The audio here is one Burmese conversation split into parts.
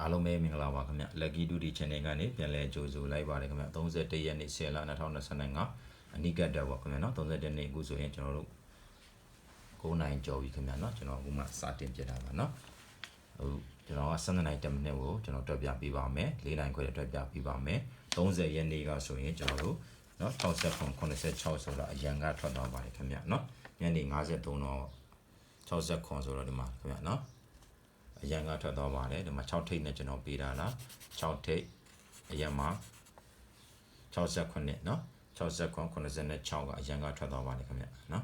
အားလုံးပဲမင်္ဂလာပါခင်ဗျ Lucky Duty Channel ကနေပြန်လဲကြိုဆိုလိုက်ပါတယ်ခင်ဗျ31ရက်နေ့10လ2025အနိကတ်တက်ပေါ့ခင်ဗျနော်31နေ့အခုဆိုရင်ကျွန်တော်တို့9နိုင်ကြော်ပြီခင်ဗျနော်ကျွန်တော်အခုမှစတင်ပြတာပါနော်အခုကျွန်တော်က12နိုင်10မိနစ်ကိုကျွန်တော်တွက်ပြပေးပါမယ်4နိုင်ခွဲတွက်ပြပေးပါမယ်30ရက်နေ့ကဆိုရင်ကျွန်တော်တို့နော်69 86ဆိုတော့အရန်ကထွက်သွားပါတယ်ခင်ဗျနော်ညနေ53တော့69ဆိုတော့ဒီမှာခင်ဗျနော် အရန်ကထွက်သွားပါတယ်ဒီမှာ6ထိပ်နဲ့ကျွန်တော်ပေးတာလား6ထိပ်အရန်မှာ68เนาะ69 86ကအရန်ကထွက်သွားပါတယ်ခင်ဗျเนาะ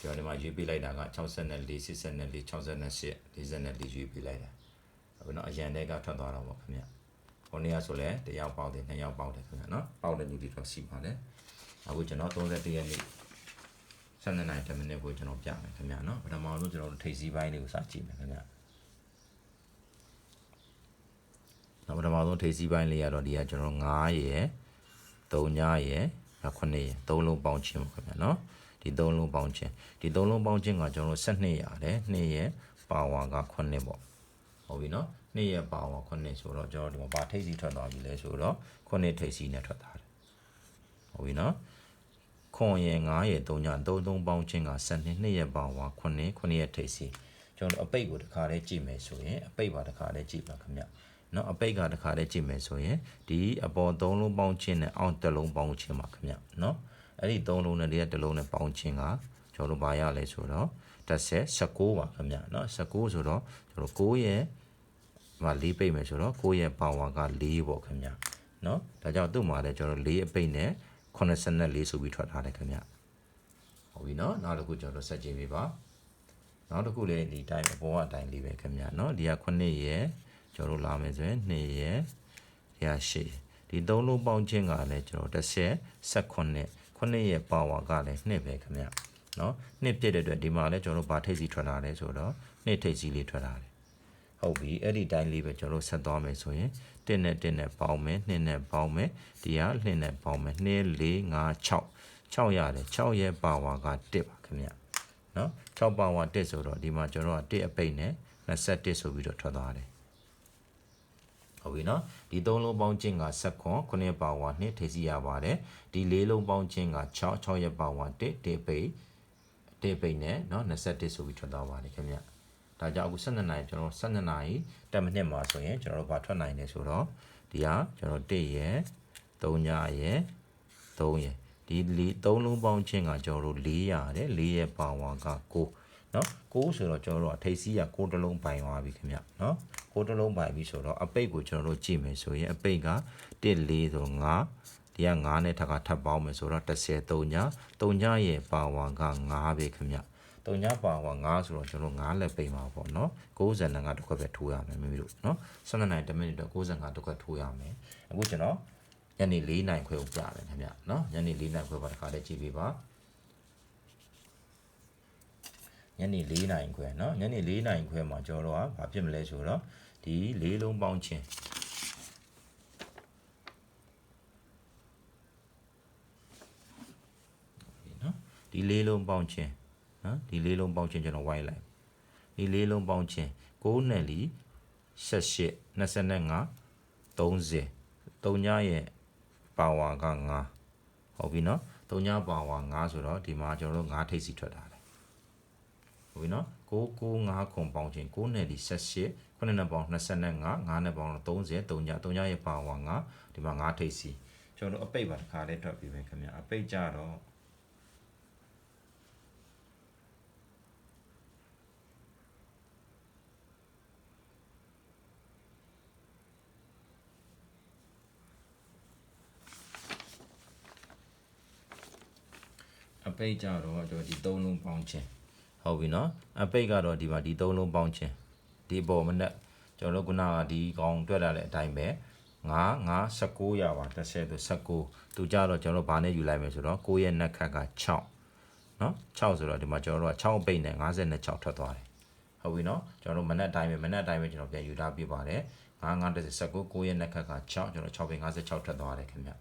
ကျွန်တော်ဒီမှာရွေးပေးလိုက်တာက64 84 68 48ရွေးပေးလိုက်တာအခုเนาะအရန်တွေကထွက်သွားတော့ပေါ့ခင်ဗျဟိုနေ့ကဆိုလဲတယောက်ပေါက်တယ်နှစ်ယောက်ပေါက်တယ်ခင်ဗျเนาะပေါက်တဲ့လူတွေတော့ရှိပါတယ်အခုကျွန်တော်31ရက်နေ့ 7နိုင်10မိနစ်ကိုကျွန်တော်ပြမယ်ခင်ဗျာနော်ပထမဆုံးကျွန်တော်တို့ထိပ်စီးပိုင်းလေးကိုစကြည့်မယ်ခင်ဗျာနောက်ပထမဆုံးထိပ်စီးပိုင်းလေးကတော့ဒီကကျွန်တော်9ရယ်3ညရယ်9ရယ်3လုံးပေါင်းချင်းပါခင်ဗျာနော်ဒီ3လုံးပေါင်းချင်းဒီ3လုံးပေါင်းချင်းကကျွန်တော်12ရတယ်2ရယ်ပါဝါက9ပေါ့ဟုတ်ပြီနော်2ရယ်ပါဝါ9ဆိုတော့ကျွန်တော်ဒီမှာဗာထိပ်စီးထွက်သွားပြီလဲဆိုတော့9ထိပ်စီးနဲ့ထွက်သွားတယ်ဟုတ်ပြီနော် ခွန်ရယ်9ရယ်3ည3 3ပေါင်းချင်းက12 2ရယ်ပါဝါ9 9ရယ်ထိပ်စီးကျွန်တော်အပိတ်ကိုတစ်ခါတည်းကြည့်မယ်ဆိုရင်အပိတ်ပါတစ်ခါတည်းကြည့်ပါခင်ဗျเนาะအပိတ်ကတစ်ခါတည်းကြည့်မယ်ဆိုရင်ဒီအပေါ်3လုံးပေါင်းချင်းနဲ့အောက်တစ်လုံးပေါင်းချင်းပါခင်ဗျเนาะအဲ့ဒီ3လုံးနဲ့ဒီကတစ်လုံးနဲ့ပေါင်းချင်းကကျွန်တော်တို့ဘာရလဲဆိုတော့တစ်ဆက်16ပါခင်ဗျเนาะ16ဆိုတော့ကျွန်တော်9ရဲ့မှာ၄ပိတ်မယ်ဆိုတော့9ရဲ့ပါဝါက4ပေါ့ခင်ဗျเนาะဒါကြောင့်သူ့မှာလည်းကျွန်တော်၄အပိတ်နဲ့ 84ဆိုပြီးထွက်ထားတယ်ခင်ဗျဟုတ်ပြီနော်နောက်တစ်ခုကျွန်တော်ဆက်ကြည့်ပေးပါနောက်တစ်ခုလည်းဒီအတိုင်းအပေါ်ကအတိုင်းလေးပဲခင်ဗျနော်ဒီက9ရယ်ကျွန်တော်လာမယ်ဆိုရင်2ရယ်ဒီက8ဒီသုံးလုံးပေါင်းခြင်းကလည်းကျွန်တော်10 18 9ရယ်ပါဝါကလည်း2ပဲခင်ဗျနော်2ပြည့်တဲ့အတွက်ဒီမှာလည်းကျွန်တော်ဗာထိပ်စီထွက်လာတယ်ဆိုတော့2ထိပ်စီလေးထွက်လာတယ် ဟုတ်ပြီအဲ့ဒီတိုင်းလေးပဲကျွန်တော်တို့ဆက်သွားမယ်ဆိုရင်1နဲ့1နဲ့ပေါင်းမယ်2နဲ့ပေါင်းမယ်ဒီဟာ2နဲ့ပေါင်းမယ်2 4 5 6 6ရတယ်6ရဲ့ပါဝါက1ပါခင်ဗျနော်6ပါဝါ1ဆိုတော့ဒီမှာကျွန်တော်က1အပိတ်နဲ့21ဆိုပြီးတော့ထွက်သွားတယ်ဟုတ်ပြီနော်ဒီသုံးလုံးပေါင်းချင်းက7ခွန်9ရဲ့ပါဝါ2ထိစီရပါတယ်ဒီလေးလုံးပေါင်းချင်းက6 6ရဲ့ပါဝါ1 1ပိတ်1ပိတ်နဲ့နော်21ဆိုပြီးထွက်သွားပါတယ်ခင်ဗျ ဒါကြောင့်အခု12နိုင်ကျွန်တော်12နိုင်10မိနစ်မှာဆိုရင်ကျွန်တော်တို့ဘာထွက်နိုင်လဲဆိုတော့ဒီဟာကျွန်တော်1ရဲ့3ညရဲ့3ရဲ့ဒီလေး3လုံးပေါင်းချင်းကကျွန်တော်တို့4ရတယ်4ရဲ့ပါဝါက9နော်6ဆိုတော့ကျွန်တော်တို့အထိပ်စီးက6တလုံးပိုင်သွားပြီခင်ဗျနော်6တလုံးပိုင်ပြီဆိုတော့အပိတ်ကိုကျွန်တော်တို့ကြည့်မယ်ဆိုရင်အပိတ်က1 4ဆို5ဒီက9နဲ့ထပ်ကထပ်ပေါင်းမယ်ဆိုတော့30 3ည3ညရဲ့ပါဝါက9ပဲခင်ဗျ တုံညပါဝါ9ဆိုတော့ကျွန်တော်9လက်ပိတ်မှာပေါ့နော်60နံကတစ်ခွက်ပဲထိုးရမယ်မိမိတို့နော်12နိုင်10မိနစ်တော့65တစ်ခွက်ထိုးရမယ်အခုကျွန်တော်ညနေ4နိုင်ခွဲကိုပြတယ်ခင်ဗျနော်ညနေ4နိုင်ခွဲပါတစ်ခါတည်းကြည့်ပေးပါညနေ4နိုင်ခွဲเนาะညနေ4နိုင်ခွဲမှာကျွန်တော်တို့ကဘာဖြစ်မလဲဆိုတော့ဒီလေးလုံးပေါင်းချင်းနော်ဒီလေးလုံးပေါင်းချင်း နော်ဒီလေးလုံးပေါင်းချင်းကျွန်တော်ဝိုင်းလိုက်ဒီလေးလုံးပေါင်းချင်း6နဲ့လီ78 25 30 3ညရဲ့ပါဝါက9ဟုတ်ပြီနော်3ညပါဝါ9ဆိုတော့ဒီမှာကျွန်တော်တို့9ထိပ်စီထွက်တာလေဟုတ်ပြီနော်6 9 5ခုပေါင်းချင်း6နဲ့လီ78 9နဲ့ပေါင်း25 9နဲ့ပေါင်း30 3ည3ညရဲ့ပါဝါ9ဒီမှာ9ထိပ်စီကျွန်တော်တို့အပိတ်ပါတစ်ခါလေးထွက်ပြီးပဲခင်ဗျအပိတ်ကြတော့ ပိတ်ကြတော့ကျွန်တော်ဒီ3လုံးပေါင်းချင်းဟုတ်ပြီနော်အပိတ်ကတော့ဒီမှာဒီ3လုံးပေါင်းချင်းဒီပေါ်မနဲ့ကျွန်တော်တို့ခုနကဒီကောင်တွေ့လာတဲ့အတိုင်းပဲ9 9 19ရပါ30ဆို19သူကြတော့ကျွန်တော်ဘာနဲ့ယူလိုက်မယ်ဆိုတော့9ရဲ့နက်ခတ်က6နော်6ဆိုတော့ဒီမှာကျွန်တော်တို့က6ပိတ်နဲ့56ထွက်သွားတယ်ဟုတ်ပြီနော်ကျွန်တော်တို့မနက်တိုင်းပဲမနက်တိုင်းပဲကျွန်တော်ပြန်ယူထားပြပါတယ်9 9 19 9ရဲ့နက်ခတ်က6ကျွန်တော်6ပိတ်56ထွက်သွားတယ်ခင်ဗျ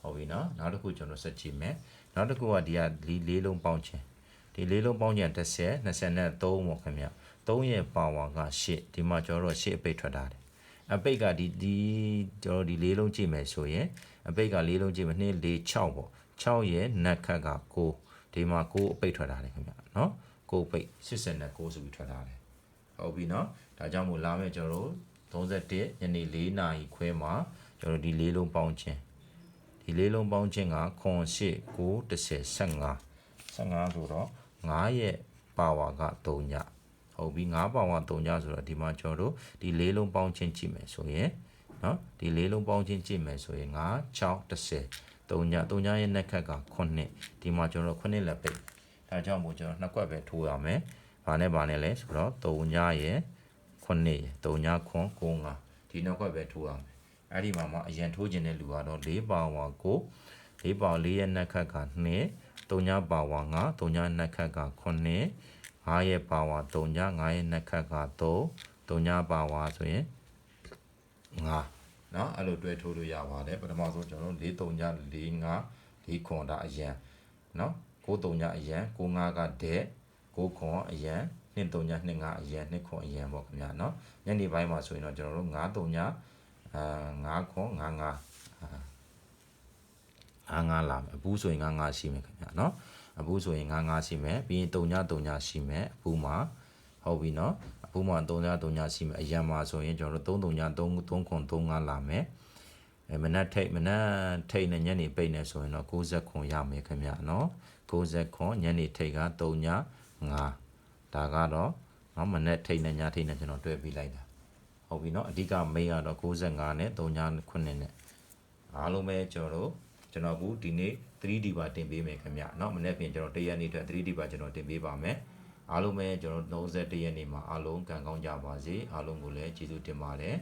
ဟုတ်ပြီနော်နောက်တစ်ခုကျွန်တော်ဆက်ကြည့်မယ်နောက်တစ်ခုကဒီကဒီလေးလုံးပေါင်းခြင်းဒီလေးလုံးပေါင်းခြင်း30 23ပေါ့ခင်ဗျ3ရဲ့ပါဝါက8ဒီမှာကျွန်တော်တို့8အပိတ်ထွက်တာတယ်အပိတ်ကဒီဒီကျွန်တော်တို့ဒီလေးလုံးကြည့်မယ်ဆိုရင်အပိတ်ကလေးလုံးကြည့်မယ်2 4 6ပေါ့6ရဲ့နက်ခတ်က9ဒီမှာ9အပိတ်ထွက်တာတယ်ခင်ဗျနော်9အပိတ်89ဆိုပြီးထွက်တာတယ်ဟုတ်ပြီနော်ဒါကြောင့်မို့လာမယ်ကျွန်တော်တို့31ညနေ4နာရီခွဲမှာကျွန်တော်တို့ဒီလေးလုံးပေါင်းခြင်း ဒီလေးလုံးပေါင်းခြင်းကခွန်ရှိ9 10 15 15ဆိုတော့9ရဲ့ပါဝါက3ညဟုတ်ပြီ9ပါဝါ3ညဆိုတော့ဒီမှာကျွန်တော်တို့ဒီလေးလုံးပေါင်းခြင်းကြည့်မယ်ဆိုရင်နော်ဒီလေးလုံးပေါင်းခြင်းကြည့်မယ်ဆိုရင်9 6 10 3ည3ညရဲ့နှက်ခက်က9ဒီမှာကျွန်တော်တို့9လက်ပိတ်ဒါကြောင့်မို့ကျွန်တော်နှစ်ကွက်ပဲထိုးရမယ်ဘာနဲ့ဘာနဲ့လဲဆိုတော့3ညရဲ့9ရဲ့3ည9 9ဒီနှစ်ကွက်ပဲထိုးရမယ် အဲ့ဒီမှာမှအရင်ထိုးခြင်းတဲ့လူကတော့4ပါဝါကို4ပါဝါ4ရဲ့နှက်ခက်က2 3ညပါဝါ9 3ညနှက်ခက်က9 5ရဲ့ပါဝါ3ည5ရဲ့နှက်ခက်က3 3ညပါဝါဆိုရင်5เนาะအဲ့လိုတွဲထိုးလို့ရပါတယ်ပထမဆုံးကျွန်တော်တို့4 3ည4 5 4ခွန်ဒါအရန်เนาะ9 3ညအရန်9 5ကဒက်9ခွန်အရန်2 3ည2 5အရန်2ခွန်အရန်ပေါ့ခင်ဗျာเนาะညနေပိုင်းမှာဆိုရင်တော့ကျွန်တော်တို့9 3ည အာ9ခွန်9 5အာငါလာမယ်အပူးဆိုရင်ငါငါရှိမယ်ခင်ဗျာเนาะအပူးဆိုရင်ငါငါရှိမယ်ပြီးရင်တုံညတုံညရှိမယ်အပူးမှာဟုတ်ပြီเนาะအပူးမှာတုံညတုံညရှိမယ်အရန်မှာဆိုရင်ကျွန်တော်တို့3တုံည3 3ခွန်3 5လာမယ်အဲမနက်ထိတ်မနက်ထိတ်နဲ့ညနေပိတ်နေဆိုရင်တော့60ခွန်ရမယ်ခင်ဗျာเนาะ60ခွန်ညနေထိတ်က3ည5ဒါကတော့เนาะမနက်ထိတ်နဲ့ညထိတ်နဲ့ကျွန်တော်တွဲပြီးလိုက်တာ ဟုတ်ပြီเนาะအဓိကမိတ်ကတော့65နဲ့3ည9နဲ့အားလုံးပဲကျွန်တော်တို့ကျွန်တော်ကဒီနေ့ 3D ပါတင်ပေးမယ်ခင်ဗျเนาะမနေ့ပြင်ကျွန်တော်တရက်နေ့အတွက် 3D ပါကျွန်တော်တင်ပေးပါမယ်အားလုံးပဲကျွန်တော်31ရက်နေ့မှာအားလုံးကံကောင်းကြပါစေအားလုံးကိုလည်းကျေးဇူးတင်ပါတယ်